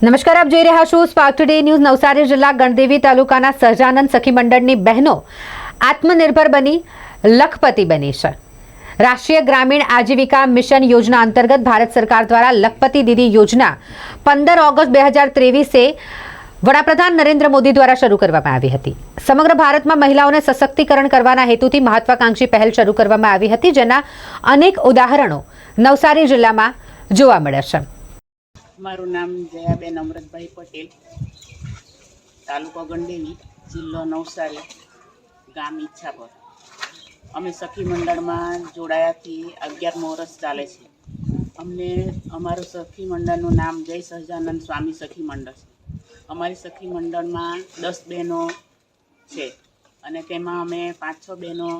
નમસ્કાર, આપ જોઈ રહ્યા છો સ્પાર્ક ટુડે ન્યૂઝ નવસારી જિલ્લા ગણદેવી તાલુકાના સહજાનંદ સખી મંડળની બહેનો આત્મનિર્ભર બની, લખપતિ બની છે. રાષ્ટ્રીય ગ્રામીણ આજીવિકા મિશન યોજના અંતર્ગત ભારત સરકાર દ્વારા લખપતિ દીદી યોજના પંદર ઓગસ્ટ બે હજાર ત્રેવીસે વડાપ્રધાન નરેન્દ્ર મોદી દ્વારા શરૂ કરવામાં આવી હતી. સમગ્ર ભારતમાં મહિલાઓને સશક્તિકરણ કરવાના હેતુથી મહત્વાકાંક્ષી પહેલ શરૂ કરવામાં આવી હતી, જેના અનેક ઉદાહરણો નવસારી જિલ્લામાં જોવા મળે છે. મારું નામ જયાબેન અમૃતભાઈ પટેલ. તાલુકો ગંડેવી, જિલ્લો નવસારી, ગામ ઈચ્છાપર. અમે સખી મંડળમાં જોડાયાથી અગિયારમો વર્ષ ચાલે છે. અમને, અમારું સખી મંડળનું નામ જય સહજાનંદ સ્વામી સખી મંડળ છે. અમારી સખી મંડળમાં દસ બહેનો છે અને તેમાં અમે પાંચ છ બહેનો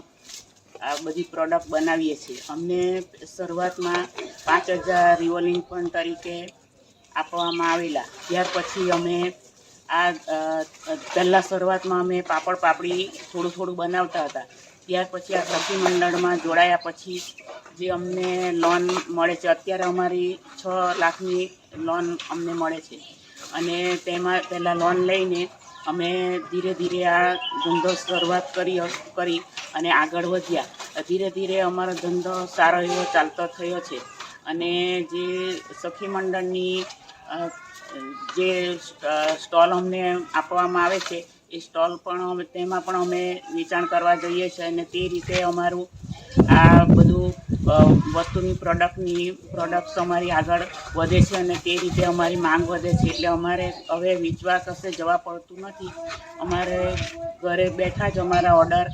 આ બધી પ્રોડક્ટ બનાવીએ છીએ. અમને શરૂઆતમાં પાંચ હજાર રિવોલિંગ પણ તરીકે આપવામાં આવેલા. ત્યાર પછી અમે આ પહેલાં શરૂઆતમાં અમે પાપડ પાપડી થોડું થોડું બનાવતા હતા. ત્યાર પછી આ સખી મંડળમાં જોડાયા પછી જે અમને લોન મળે છે, અત્યારે અમારી છ લાખની લોન અમને મળે છે. અને તેમાં, પહેલાં લોન લઈને અમે ધીરે ધીરે આ ધંધો શરૂઆત કરી કરી અને આગળ વધ્યા. ધીરે ધીરે અમારો ધંધો સારો એવો ચાલતો થયો છે. અને જે સખી મંડળની જે સ્ટોલ અમને આપવામાં આવે છે, એ સ્ટોલ પણ અમે, તેમાં પણ અમે વેચાણ કરવા જઈએ છીએ અને તે રીતે અમારું આ બધું વસ્તુની પ્રોડક્ટની, પ્રોડક્ટ્સ અમારી આગળ વધે છે અને તે રીતે અમારી માંગ વધે છે. એટલે અમારે હવે વેચવા કશે જવા પડતું નથી. અમારે ઘરે બેઠા જ અમારા ઓર્ડર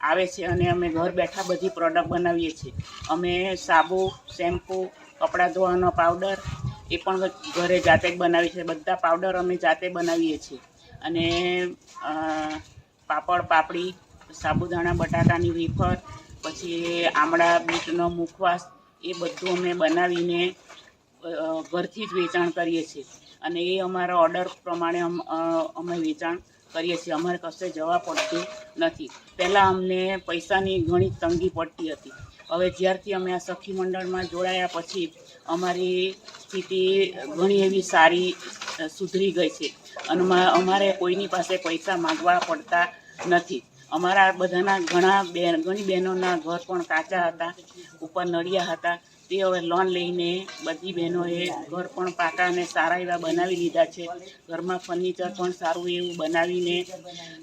આવે છે અને અમે ઘર બેઠા બધી પ્રોડક્ટ બનાવીએ છીએ. અમે સાબુ, શેમ્પૂ, કપડાં ધોવાનો પાવડર એ પણ ઘરે જાતે જ બનાવીએ છીએ બધા પાવડર અમે જાતે બનાવીએ છીએ. અને પાપડ, પાપડી, સાબુદાણા, બટાટાની વેફર, પછી આમળા બીટનો મુખવાસ, એ બધું અમે બનાવીને ઘરથી જ વેચાણ કરીએ છીએ. અને એ અમારા ઓર્ડર પ્રમાણે અમે વેચાણ કરીએ છીએ. અમારે કશે જવા પડતું નથી. પહેલાં અમને પૈસાની ઘણી તંગી પડતી હતી. હવે જ્યારથી અમે આ સખી મંડળમાં જોડાયા પછી અમારી સ્થિતિ ઘણી એવી સારી સુધરી ગઈ છે. અને અમારે કોઈની પાસે પૈસા માગવા પડતા નથી. અમારા બધાના ઘણા બેન, ઘણી બહેનોના ઘર પણ કાચા હતા, ઉપર નળિયા હતા. તે હવે લોન લઈને બધી બહેનોએ ઘર પણ પાકા અને સારા એવા બનાવી લીધા છે. ઘરમાં ફર્નિચર પણ સારું એવું બનાવીને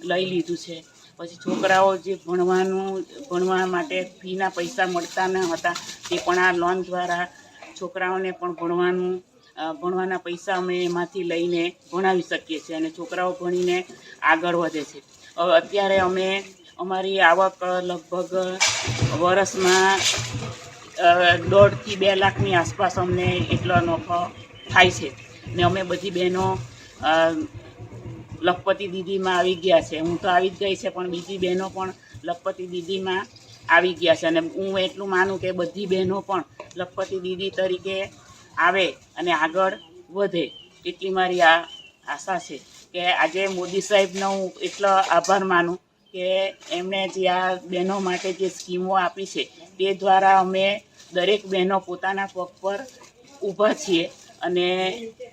લઈ લીધું છે. પછી છોકરાઓ જે ભણવાનું, ભણવા માટે ફીના પૈસા મળતા ન હતા તે પણ આ લોન દ્વારા છોકરાઓને પણ ભણવાનું ભણવાના પૈસા અમે એમાંથી લઈને ભણાવી શકીએ છીએ અને છોકરાઓ ભણીને આગળ વધે છે. અત્યારે અમે, અમારી આવક લગભગ વર્ષમાં દોઢથી બે લાખની આસપાસ અમને એટલો નફો થાય છે. ને અમે બધી બહેનો લખપતિ દીદીમાં આવી ગયા છે. હું તો આવી જ ગઈ છે, પણ બીજી બહેનો પણ લખપતિ દીદીમાં આવી ગયા છે. અને હું એટલું માનું કે બધી બહેનો પણ લખપતિ દીદી તરીકે આવે અને આગળ વધે. એટલી મારી આ આશા છે કે આજે મોદી સાહેબનો હું એટલો આભાર માનું કે એમણે જે આ બહેનો માટે જે સ્કીમો આપી છે, તે દ્વારા અમે દરેક બહેનો પોતાના પગ પર ઊભા છીએ. અને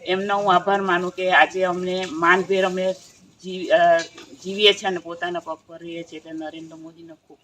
એમનો હું આભાર માનું કે આજે અમને માનભેર અમે જીવીએ છીએ અને પોતાના પગ પર રહીએ છીએ. તે નરેન્દ્ર મોદીનો ખૂબ